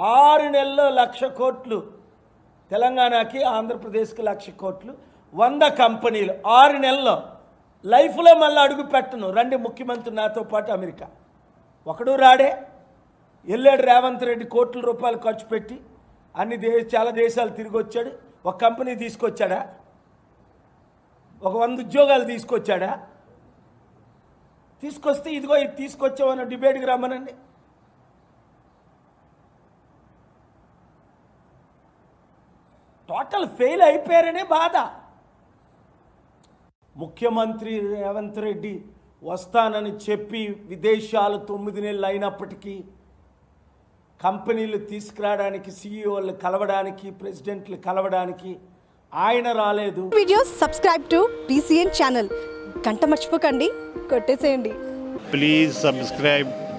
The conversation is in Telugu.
ఆరు నెలల్లో లక్ష కోట్లు. తెలంగాణకి ఆంధ్రప్రదేశ్కి లక్ష కోట్లు. వంద కంపెనీలు. ఆరు నెలల్లో. లైఫ్లో మళ్ళీ అడుగు పెట్టను. రండి ముఖ్యమంత్రి నాతో పాటు అమెరికా. ఒకడు రాడే. వెళ్ళాడు రేవంత్ రెడ్డి కోట్ల రూపాయలు ఖర్చు పెట్టి అన్ని దేశ చాలా దేశాలు తిరిగి వచ్చాడు. ఒక కంపెనీ తీసుకొచ్చాడా? ఒక వంద ఉద్యోగాలు తీసుకొచ్చాడా? తీసుకొస్తే ఇదిగో ఇది తీసుకొచ్చామన్న డిబేట్కి రమ్మనండి. టోటల్ ఫెయిల్ అయిపోయారనే బాధ. ముఖ్యమంత్రి రేవంత్ రెడ్డి వస్తానని చెప్పి విదేశాలు తొమ్మిది నెలలు అయినప్పటికీ కంపెనీలు తీసుకురావడానికి సీఈఓలు కలవడానికి ప్రెసిడెంట్లు కలవడానికి ఆయన రాలేదు. Videos subscribe to BCN channel. గంట మర్చిపోకండి. కొట్టేసేయండి. Please subscribe.